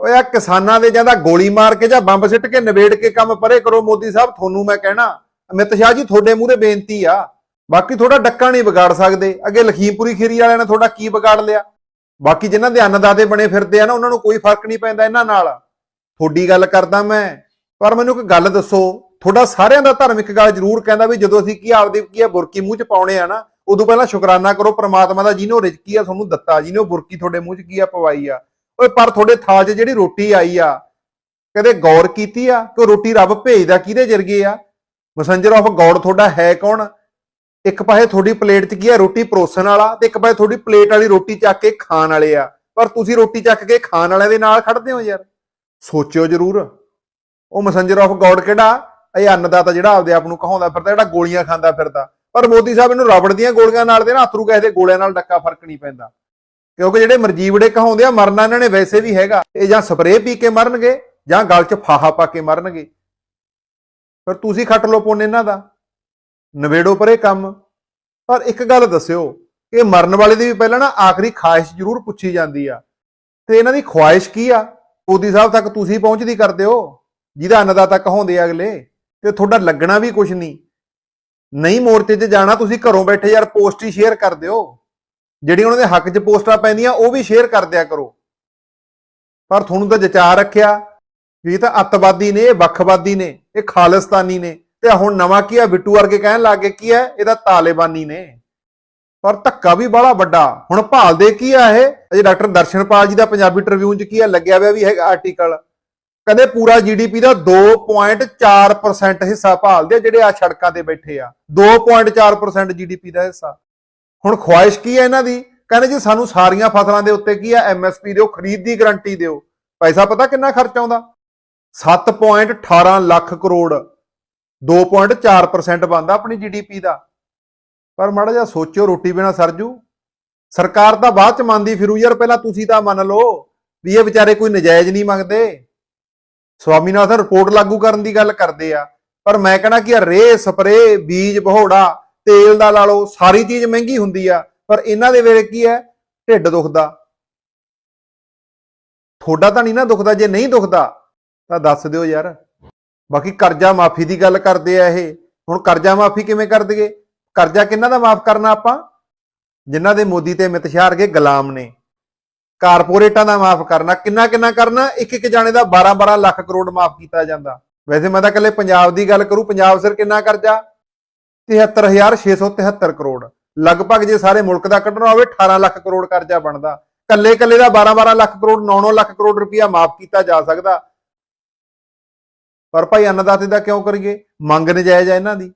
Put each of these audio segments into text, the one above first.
ਓਏ ਆ ਕਿਸਾਨਾਂ ਦੇ ਜਾਂਦਾ ਗੋਲੀ ਮਾਰ ਕੇ ਜਾਂ ਬੰਬ ਸਿੱਟ ਕੇ ਨਵੇੜ ਕੇ ਕੰਮ ਪਰੇ ਕਰੋ ਮੋਦੀ ਸਾਹਿਬ, ਤੁਹਾਨੂੰ ਮੈਂ ਕਹਿਣਾ, ਅਮਿਤ ਸ਼ਾਹ ਜੀ ਤੁਹਾਡੇ ਮੂਹਰੇ ਬੇਨਤੀ ਆ। ਬਾਕੀ ਥੋੜਾ ਡੱਕਾ ਨਹੀਂ ਵਿਗਾੜ ਸਕਦੇ। ਅੱਗੇ ਲਖੀਮਪੁਰੀ ਖੀਰੀ ਵਾਲਿਆਂ ਨੇ ਤੁਹਾਡਾ ਕੀ ਵਿਗਾੜ ਲਿਆ? ਬਾਕੀ ਜਿਨ੍ਹਾਂ ਦੇ ਅੰਨਦਾਤੇ ਬਣੇ ਫਿਰਦੇ ਆ ਨਾ, ਉਹਨਾਂ ਨੂੰ ਕੋਈ ਫ਼ਰਕ ਨਹੀਂ ਪੈਂਦਾ ਇਹਨਾਂ ਨਾਲ। ਤੁਹਾਡੀ ਗੱਲ ਕਰਦਾ ਮੈਂ, ਪਰ ਮੈਨੂੰ ਇੱਕ ਗੱਲ ਦੱਸੋ, ਤੁਹਾਡਾ ਸਾਰਿਆਂ ਦਾ ਧਾਰਮਿਕ ਗੱਲ ਜ਼ਰੂਰ ਕਹਿੰਦਾ ਵੀ ਜਦੋਂ ਅਸੀਂ ਕੀ ਆਪਦੀ ਕੀ ਆ, ਬੁਰਕੀ ਮੂੰਹ ਚ ਪਾਉਣੇ ਆ ਨਾ, ਉਦੋਂ ਪਹਿਲਾਂ ਸ਼ੁਕਰਾਨਾ ਕਰੋ, ਪ੍ਰਮਾਤਮਾ ਦਾ ਜਿਹਨੇ ਉਹ ਰਿਜ਼ਕੀ ਆ, ਤੁਹਾਨੂੰ ਦਿੱਤਾ, ਜਿਹਨੇ ਉਹ ਬੁਰਕੀ ਤੁਹਾਡੇ ਮੂੰਹ ਚ ਕੀ ਆ, ਪਵਾਈ ਆ। ਓਏ, ਪਰ ਤੁਹਾਡੇ ਥਾਲ 'ਚ ਜਿਹੜੀ ਰੋਟੀ ਆਈ ਆ, ਕਦੇ ਗੌਰ ਕੀਤੀ ਆ ਕਿ ਰੋਟੀ ਰੱਬ ਭੇਜਦਾ ਕਿਹਦੇ ਜਰਗੇ ਆ? ਮਸੰਜਰ ਆਫ ਗੋਡ ਤੁਹਾਡਾ ਹੈ ਕੌਣ? ਇੱਕ ਪਾਸੇ ਤੁਹਾਡੀ ਪਲੇਟ 'ਚ ਕੀ ਆ? ਰੋਟੀ ਪਰੋਸਣ ਵਾਲਾ ਤੇ ਇੱਕ ਪਾਸੇ ਤੁਹਾਡੀ ਪਲੇਟ ਵਾਲੀ ਰੋਟੀ ਚੱਕ ਕੇ ਖਾਣ ਵਾਲੇ ਆ। ਪਰ ਤੁਸੀਂ ਰੋਟੀ ਚੱਕ ਕੇ ਖਾਣ ਵਾਲਿਆਂ ਦੇ ਨਾਲ ਖੜਦੇ ਹੋ ਯਾਰ। ਸੋਚਿਓ ਜ਼ਰੂਰ। ਉਹ ਮਸੰਜਰ ਆਫ ਗੋਡ ਕਿਹੜਾ? ਇਹ ਅੰਨਦਾਤਾ ਜਿਹੜਾ ਆਪਦੇ ਆਪ ਨੂੰ ਕਹਾਉਂਦਾ ਫਿਰਦਾ, ਜਿਹੜਾ ਗੋਲੀਆਂ ਖਾਂਦਾ ਫਿਰਦਾ। ਪਰ ਮੋਦੀ ਸਾਹਿਬ ਇਹਨੂੰ ਰਬੜ ਦੀਆਂ ਗੋਲੀਆਂ ਨਾਲ ਦੇ ਨਾ, ਅਥਰੂ ਕਿਸੇ ਦੇ ਗੋਲਿਆਂ ਨਾਲ ਡੱਕਾ ਫ਼ਰਕ ਨਹੀਂ ਪੈਂਦਾ। ਕਿਉਂਕਿ ਜਿਹੜੇ ਮਰਜੀਵੜੇ ਕਹਾਉਂਦੇ ਆ, ਮਰਨਾ ਇਹਨਾਂ ਨੇ ਵੈਸੇ ਵੀ ਹੈਗਾ। ਇਹ ਜਾਂ ਸਪਰੇਅ ਪੀ ਕੇ ਮਰਨਗੇ, ਜਾਂ ਗਲ 'ਚ ਫਾਹਾ ਪਾ ਕੇ ਮਰਨਗੇ। ਪਰ ਤੁਸੀਂ ਖੱਟ ਲੋ ਪੁੰਨ ਇਹਨਾਂ ਦਾ। ਨਵੇੜੋ ਪਰੇ ਕੰਮ। ਪਰ ਇੱਕ ਗੱਲ ਦੱਸਿਓ ਕਿ ਮਰਨ ਵਾਲੇ ਦੀ ਵੀ ਪਹਿਲਾਂ ਨਾ ਆਖਰੀ ਖਾਹਿਸ਼ ਜ਼ਰੂਰ ਪੁੱਛੀ ਜਾਂਦੀ ਆ। ਤੇ ਇਹਨਾਂ ਦੀ ਖੁਆਇਸ਼ ਕੀ ਆ? ਮੋਦੀ ਸਾਹਿਬ ਤੱਕ ਤੁਸੀਂ ਪਹੁੰਚਦੀ ਕਰਦੇ ਹੋ? ਜਿਹਦਾ ਅੰਨਦਾਤਾ ਕਹਾਉਂਦੇ ਆ ਅਗਲੇ। ਤੇ ਤੁਹਾਡਾ ਲੱਗਣਾ ਵੀ ਕੁਝ ਨਹੀਂ। ਨਹੀਂ ਮੋਰਚੇ 'ਚ ਜਾਣਾ, ਤੁਸੀਂ ਘਰੋਂ ਬੈਠੇ ਯਾਰ, ਪੋਸਟ ਹੀ ਸ਼ੇਅਰ ਕਰ ਦਿਓ। ਜਿਹੜੀਆਂ ਉਹਨਾਂ ਦੇ ਹੱਕ 'ਚ ਪੋਸਟਾਂ ਪੈਂਦੀਆਂ, ਉਹ ਵੀ ਸ਼ੇਅਰ ਕਰ ਦਿਆ ਕਰੋ। ਪਰ ਤੁਹਾਨੂੰ ਤਾਂ ਜਚਾ ਰੱਖਿਆ, ਵੀ ਇਹ ਤਾਂ ਅੱਤਵਾਦੀ ਨੇ, ਇਹ ਵੱਖਵਾਦੀ ਨੇ, ਇਹ ਖਾਲਿਸਤਾਨੀ ਨੇ, ਤੇ ਹੁਣ ਨਵਾਂ ਕੀ ਆ? ਬਿੱਟੂ ਵਰਗੇ ਕਹਿਣ ਲੱਗੇ ਕੀ ਹੈ ਇਹਦਾ ਤਾਲਿਬਾਨੀ ਨੇ। ਪਰ ਧੱਕਾ ਵੀ ਬੜਾ ਵੱਡਾ। ਹੁਣ ਭਾਲਦੇ ਕੀ ਆ ਇਹ? ਅਜੇ ਡਾਕਟਰ ਦਰਸ਼ਨਪਾਲ ਜੀ ਦਾ ਪੰਜਾਬੀ ਟ੍ਰਿਬਿਊਨ 'ਚ ਕੀ ਆ? ਲੱਗਿਆ ਹੋਇਆ ਵੀ ਹੈਗਾ ਆਰਟੀਕਲ ਕਹਿੰਦੇ ਪੂਰਾ ਜੀਡੀਪੀ ਦਾ 2.4% ਹਿੱਸਾ ਭਾਲਦੇ ਆ ਜਿਹੜੇ ਆ ਸੜਕਾਂ ਤੇ ਬੈਠੇ ਆ। 2.4% ਜੀਡੀਪੀ ਦਾ ਹਿੱਸਾ। ਹੁਣ ਖੁਆਇਸ਼ ਕੀ ਹੈ ਇਹਨਾਂ ਦੀ? ਕਹਿੰਦੇ ਜੀ ਸਾਨੂੰ ਸਾਰੀਆਂ ਫਸਲਾਂ ਦੇ ਉੱਤੇ ਕੀ ਆ? ਐਮਐਸਪੀ ਦਿਓ, ਖਰੀਦ ਦੀ ਗਾਰੰਟੀ ਦਿਓ। ਪੈਸਾ ਪਤਾ ਕਿੰਨਾ ਖਰਚ ਆਉਂਦਾ? 7.18 ਲੱਖ ਕਰੋੜ। 2.4% ਬਣਦਾ ਆਪਣੀ ਜੀਡੀਪੀ ਦਾ। ਪਰ ਮਾੜਾ ਜਿਹਾ ਸੋਚਿਓ, ਰੋਟੀ ਬਿਨਾ ਸਰਜੂ ਸਰਕਾਰ ਤਾਂ ਬਾਅਦ ਚ ਮੰਨਦੀ ਫਿਰੂ, ਯਾਰ ਪਹਿਲਾਂ ਤੁਸੀਂ ਤਾਂ ਮੰਨ ਲਓ ਵੀ ਇਹ ਵਿਚਾਰੇ ਕੋਈ ਨਜਾਇਜ਼ ਨਹੀਂ ਮੰਗਦੇ। ਸਵਾਮੀਨਾਥਨ ਰਿਪੋਰਟ ਲਾਗੂ ਕਰਨ ਦੀ ਗੱਲ ਕਰਦੇ ਆ। ਪਰ ਮੈਂ ਕਹਣਾ ਕਿ ਰੇ ਸਪਰੇ ਬੀਜ ਬਹੋੜਾ ਤੇਲ ਦਾ ਲਾ ਲਓ, ਸਾਰੀ ਚੀਜ਼ ਮਹਿੰਗੀ ਹੁੰਦੀ ਆ, ਪਰ ਇਹਨਾਂ ਦੇ ਵੇਲੇ ਕੀ ਹੈ? ਢਿੱਡ ਦੁਖਦਾ। ਤੁਹਾਡਾ ਤਾਂ ਨਹੀਂ ਨਾ ਦੁਖਦਾ, ਜੇ ਨਹੀਂ ਦੁਖਦਾ, ਤਾਂ ਦੱਸ ਦਿਓ ਯਾਰ। ਬਾਕੀ ਕਰਜ਼ਾ ਮਾਫੀ ਦੀ ਗੱਲ ਕਰਦੇ ਆ ਇਹ। ਹੁਣ ਕਰਜ਼ਾ ਮਾਫੀ ਕਿਵੇਂ ਕਰ ਦਈਏ? ਕਰਜ਼ਾ ਕਿੰਨਾ ਦਾ ਮਾਫ ਕਰਨਾ ਆਪਾਂ? ਜਿਨ੍ਹਾਂ ਦੇ ਮੋਦੀ ਤੇ ਅਮਿਤ ਸ਼ਾਹ ਵਰਗੇ ਗੁਲਾਮ ਨੇ। ਕਾਰਪੋਰੇਟਾਂ ਦਾ ਮਾਫ ਕਰਨਾ। ਕਿੰਨਾ ਕਿੰਨਾ ਕਰਨਾ? ਇੱਕ ਇੱਕ ਜਾਣੇ ਦਾ 12 12 ਲੱਖ ਕਰੋੜ ਮਾਫ ਕੀਤਾ ਜਾਂਦਾ। ਵੈਸੇ ਮੈਂ ਤਾਂ ਇਕੱਲੇ ਪੰਜਾਬ ਦੀ ਗੱਲ ਕਰੂ। ਪੰਜਾਬ ਸਿਰ ਕਿੰਨਾ ਕਰਜ਼ਾ? 73673 ਕਰੋੜ। ਲਗਭਗ ਜੇ ਸਾਰੇ ਮੁਲਕ ਦਾ ਕੱਢਣਾ ਹੋਵੇ 18 ਲੱਖ ਕਰੋੜ ਕਰਜ਼ਾ ਬਣਦਾ। ਕੱਲੇ ਕੱਲੇ ਦਾ 12 12 ਲੱਖ ਕਰੋੜ 9 9 ਲੱਖ ਕਰੋੜ ਰੁਪਇਆ ਮਾਫ ਕੀਤਾ ਜਾ ਸਕਦਾ। ਪਰ ਭਾਈ ਅੰਨਦਾਤੇ ਦਾ ਕਿਉਂ ਕਰੀਏ? ਮੰਗ ਨਜਾਇਜ਼ ਆ ਇਹਨਾਂ ਦੀ।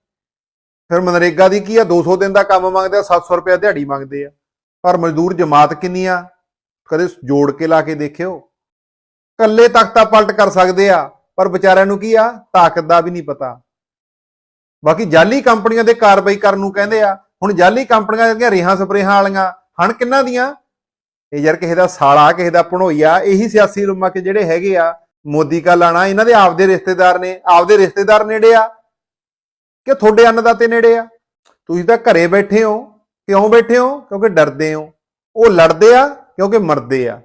ਫਿਰ ਮਨਰੇਗਾ ਦੀ ਕੀ ਆ? 200 ਦਿਨ ਦਾ ਕੰਮ ਮੰਗਦੇ ਆ 700 ਰੁਪਏ ਦਿਹਾੜੀ ਮੰਗਦੇ ਆ। ਪਰ ਮਜ਼ਦੂਰ ਜਮਾਤ ਕਿੰਨੀ ਆ? ਕਦੇ ਜੋੜ ਕੇ ਲਾ ਕੇ ਦੇਖਿਓ। ਕੱਲੇ ਤਖਤਾ ਪਲਟ ਕਰ ਸਕਦੇ ਆ, ਪਰ ਵਿਚਾਰਿਆਂ ਨੂੰ ਕੀ ਆ? ਤਾਕਤ ਦਾ ਵੀ ਨਹੀਂ ਪਤਾ। ਬਾਕੀ ਜਾਲੀ ਕੰਪਨੀਆਂ ਦੇ ਕਾਰਵਾਈ ਕਰਨ ਨੂੰ ਕਹਿੰਦੇ ਆ, ਹੁਣ ਜਾਲੀ ਕੰਪਨੀਆਂ ਜਿਹੜੀਆਂ ਰੇਹਾਂ ਸਪਰੇਹਾਂ ਵਾਲੀਆਂ, ਹਣ ਕਿੰਨਾਂ ਦੀਆਂ? ਇਹ ਯਾਰ ਕਿਸੇ ਦਾ ਸਾਲਾ, ਕਿਸੇ ਦਾ ਭਣੋਈਆ, ਇਹੀ ਸਿਆਸੀ ਰੁਮਕ ਜਿਹੜੇ ਹੈਗੇ ਆ, ਮੋਦੀ ਕਾ ਲਾਣਾ, ਇਹਨਾਂ ਦੇ ਆਪਦੇ ਰਿਸ਼ਤੇਦਾਰ ਨੇ, ਆਪਦੇ ਰਿਸ਼ਤੇਦਾਰ ਨੇੜੇ ਆ, ਕਿ ਤੁਹਾਡੇ ਅੰਨਦਾਤੇ ਨੇੜੇ ਆ? ਤੁਸੀਂ ਤਾਂ ਘਰੇ ਬੈਠੇ ਹੋ, ਕਿਉਂ ਬੈਠੇ ਹੋ? ਕਿਉਂਕਿ ਡਰਦੇ ਹੋ। ਉਹ ਲੜਦੇ ਆ, ਕਿਉਂਕਿ ਮਰਦੇ ਆ।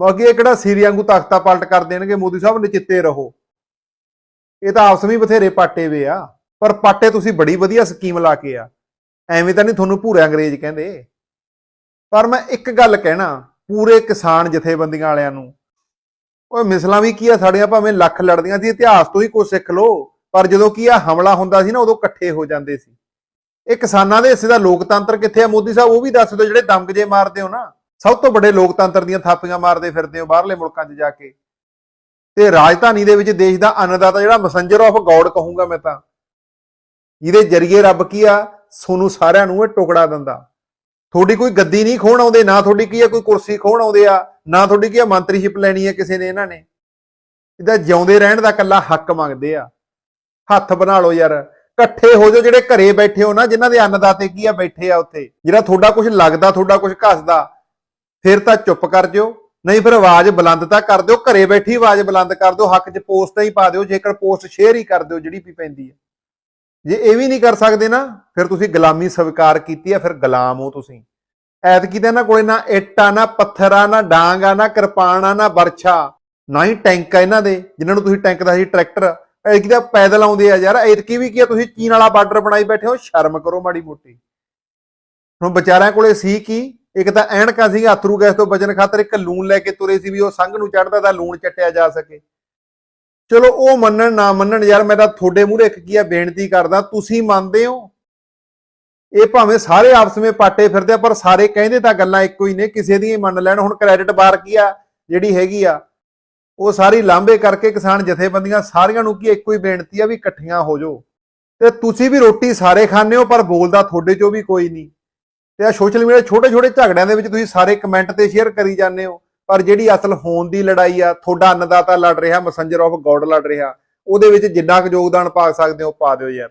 ਬਾਕੀ ਇਹ ਕਿਹੜਾ ਸੀਰੀ ਵਾਂਗੂ ਤਖਤਾ ਪਲਟ ਕਰ ਦੇਣਗੇ, ਮੋਦੀ ਸਾਹਿਬ ਨਚਿੱਤੇ ਰਹੋ। ਇਹ ਤਾਂ ਆਪਸ ਵਿੱਚ ਬਥੇਰੇ ਪਾਟੇ ਵੇ ਆ। ਪਰ ਪਾਟੇ ਤੁਸੀਂ ਬੜੀ ਵਧੀਆ ਸਕੀਮ ਲਾ ਕੇ ਆ। ਐਵੇਂ ਤਾਂ ਨਹੀਂ ਤੁਹਾਨੂੰ ਭੂਰੇ ਅੰਗਰੇਜ਼ ਕਹਿੰਦੇ। ਪਰ ਮੈਂ ਇੱਕ ਗੱਲ ਕਹਿਣਾ, ਪੂਰੇ ਕਿਸਾਨ ਜਥੇਬੰਦੀਆਂ ਵਾਲਿਆਂ ਨੂੰ। ਓਏ ਮਿਸਲਾਂ ਵੀ ਕੀ ਆ ਸਾਡੀਆਂ, ਭਾਵੇਂ ਲੱਖ ਲੜਦੀਆਂ ਸੀ, ਇਤਿਹਾਸ ਤੋਂ ਹੀ ਕੁਝ ਸਿੱਖ ਲਓ। ਪਰ ਜਦੋਂ ਕੀ ਆ, ਹਮਲਾ ਹੁੰਦਾ ਸੀ ਨਾ, ਉਦੋਂ ਇਕੱਠੇ ਹੋ ਜਾਂਦੇ ਸੀ। ਇਹ ਕਿਸਾਨਾਂ ਦੇ ਹਿੱਸੇ ਦਾ ਲੋਕਤੰਤਰ ਕਿੱਥੇ ਆ? ਮੋਦੀ ਸਾਹਿਬ, ਉਹ ਵੀ ਦੱਸ ਦਿਓ, ਜਿਹੜੇ ਦੰਗ ਜੇ ਮਾਰਦੇ ਹੋ ਨਾ। ਸਭ ਤੋਂ ਵੱਡੇ ਲੋਕਤੰਤਰ ਦੀਆਂ ਥਾਪੀਆਂ ਮਾਰਦੇ ਫਿਰਦੇ ਹੋ, ਬਾਹਰਲੇ ਮੁਲਕਾਂ 'ਚ ਜਾ ਕੇ। ਤੇ ਰਾਜਧਾਨੀ ਦੇ ਵਿੱਚ ਦੇਸ਼ ਦਾ ਅੰਨਦਾਤਾ ਜਿਹੜਾ ਮੈਸੇਂਜਰ ਆਫ ਗੋਡ ਕਹੂੰਗਾ ਮੈਂ ਤਾਂ। ਜਿਹਦੇ ਜਰੀਏ ਰੱਬ ਕੀ ਆ? ਸੋਨੂੰ ਸਾਰਿਆਂ ਨੂੰ ਇਹ ਟੁਕੜਾ ਦਿੰਦਾ। ਤੁਹਾਡੀ ਕੋਈ ਗੱਦੀ ਨਹੀਂ ਖੋਣ ਆਉਂਦੇ, ਨਾ ਤੁਹਾਡੀ ਕੀ ਆ ਕੋਈ ਕੁਰਸੀ ਖੋਣ ਆਉਂਦੇ ਆ, ਨਾ ਤੁਹਾਡੀ ਕੀ ਆ ਮੰਤਰੀਸ਼ਿਪ ਲੈਣੀ ਹੈ ਕਿਸੇ ਨੇ ਇਹਨਾਂ ਨੇ। ਇਹਦਾ ਜਿਉਂਦੇ ਰਹਿਣ ਦਾ ਕੱਲਾ ਹੱਕ ਮੰਗਦੇ ਆ। ਹੱਥ ਬਣਾ ਲਓ ਯਾਰ। ਇਕੱਠੇ ਹੋ ਜਾਓ ਜਿਹੜੇ ਘਰੇ ਬੈਠੇ ਹੋ ਨਾ, ਜਿਨ੍ਹਾਂ ਦੇ ਅੰਨਦਾਤੇ ਕੀ ਆ ਬੈਠੇ ਆ ਉੱਥੇ। ਜਿਹੜਾ ਤੁਹਾਡਾ ਕੁਝ ਲੱਗਦਾ, ਤੁਹਾਡਾ ਕੁਝ ਘਸਦਾ, ਫਿਰ ਤਾਂ ਚੁੱਪ ਕਰ ਜਿਓ। ਨਹੀਂ ਫਿਰ ਆਵਾਜ਼ ਬੁਲੰਦ ਤਾਂ ਕਰ ਦਿਓ। ਘਰੇ ਬੈਠੀ ਆਵਾਜ਼ ਬੁਲੰਦ ਕਰ ਦਿਓ। ਹੱਕ 'ਚ ਪੋਸਟਾਂ ਹੀ ਪਾ ਦਿਓ। ਜੇਕਰ ਪੋਸਟ ਸ਼ੇਅਰ ਹੀ ਕਰ ਦਿਓ, ਜਿਹੜੀ ਵੀ ਪੈਂਦੀ ਹੈ ਜੇ ਇਹ ਵੀ ਨਹੀਂ ਕਰ ਸਕਦੇ ਨਾ, ਫਿਰ ਤੁਸੀਂ ਗੁਲਾਮੀ ਸਵੀਕਾਰ ਕੀਤੀ ਹੈ, ਫਿਰ ਗੁਲਾਮ ਹੋ ਤੁਸੀਂ। ਐਤਕੀ ਤਾਂ ਇਹਨਾਂ ਕੋਲੇ ਨਾ ਇੱਟਾਂ, ਨਾ ਪੱਥਰਾਂ, ਨਾ ਡਾਂਗਾ, ਨਾ ਕਿਰਪਾਨਾ, ਨਾ ਵਰਛਾ, ਨਾ ਹੀ ਟੈਂਕ ਆ ਇਹਨਾਂ ਦੇ, ਜਿਨ੍ਹਾਂ ਨੂੰ ਤੁਸੀਂ ਟੈਂਕ ਦਾ ਸੀ ਟਰੈਕਟਰ, ਐਤਕੀ ਦਾ ਪੈਦਲ ਆਉਂਦੇ ਆ ਯਾਰ, ਐਤਕੀ ਵੀ ਕੀ ਆ, ਤੁਸੀਂ ਚੀਨ ਵਾਲਾ ਬਾਰਡਰ ਬਣਾਈ ਬੈਠੇ ਹੋ, ਸ਼ਰਮ ਕਰੋ ਮਾੜੀ ਮੋਟੀ। ਹੁਣ ਵਿਚਾਰਿਆਂ ਕੋਲੇ ਸੀ ਕੀ, ਇੱਕ ਤਾਂ ਐਨਕਾਂ ਸੀ ਅਥਰੂ ਗੈਸ ਤੋਂ ਬਚਣ ਖਾਤਰ ਇੱਕ ਲੂਣ ਲੈ ਕੇ ਤੁਰੇ ਸੀ ਵੀ ਉਹ ਸੰਘ ਨੂੰ ਚੜਦਾ ਤਾਂ ਲੂਣ ਚੱਟਿਆ ਜਾ ਸਕੇ। ਚਲੋ ਉਹ ਮੰਨਣ, ਨਾ ਮੰਨਣ, ਯਾਰ ਮੈਂ ਤਾਂ ਤੁਹਾਡੇ ਮੂਹਰੇ ਇੱਕ ਕੀ ਆ ਬੇਨਤੀ ਕਰਦਾ, ਤੁਸੀਂ ਮੰਨਦੇ ਹੋ? ਇਹ ਭਾਵੇਂ ਸਾਰੇ ਆਪਸ ਵਿੱਚ ਪਾਟੇ ਫਿਰਦੇ ਆ, ਪਰ ਸਾਰੇ ਕਹਿੰਦੇ ਤਾਂ ਗੱਲਾਂ ਇੱਕੋ ਹੀ ਨੇ, ਕਿਸੇ ਦੀ ਮੰਨ ਲੈਣ। ਹੁਣ ਕ੍ਰੈਡਿਟ ਬਾਰ ਕੀ ਆ, ਜਿਹੜੀ ਹੈਗੀ ਆ, ਉਹ ਸਾਰੀ ਲਾਂਬੇ ਕਰਕੇ ਕਿਸਾਨ ਜਥੇਬੰਦੀਆਂ ਸਾਰੀਆਂ ਨੂੰ ਕੀ ਇੱਕੋ ਹੀ ਬੇਨਤੀ ਆ ਵੀ ਇਕੱਠੀਆਂ ਹੋ ਜਾਓ। ਤੇ ਤੁਸੀਂ ਵੀ ਰੋਟੀ ਸਾਰੇ ਖਾਂਦੇ ਹੋ, ਪਰ ਬੋਲਦਾ ਤੁਹਾਡੇ ਚੋਂ ਵੀ ਕੋਈ ਨਹੀਂ। ਤੇ ਆ ਸੋਸ਼ਲ ਮੀਡੀਆ ਛੋਟੇ ਛੋਟੇ ਝਗੜਿਆਂ ਦੇ ਵਿੱਚ ਤੁਸੀਂ ਸਾਰੇ ਕਮੈਂਟ ਤੇ ਸ਼ੇਅਰ ਕਰੀ ਜਾਂਦੇ ਹੋ। ਪਰ ਜਿਹੜੀ ਅਸਲ ਹੋਣ ਦੀ ਲੜਾਈ ਆ, ਤੁਹਾਡਾ ਅੰਨਦਾਤਾ ਲੜ ਰਿਹਾ ਮੈਸੇਂਜਰ ਆਫ ਗੋਡ ਲੜ ਰਿਹਾ, ਉਹਦੇ ਵਿੱਚ ਜਿੰਨਾ ਕੁ ਯੋਗਦਾਨ ਪਾ ਸਕਦੇ ਹੋ, ਪਾ ਦਿਓ ਯਾਰ।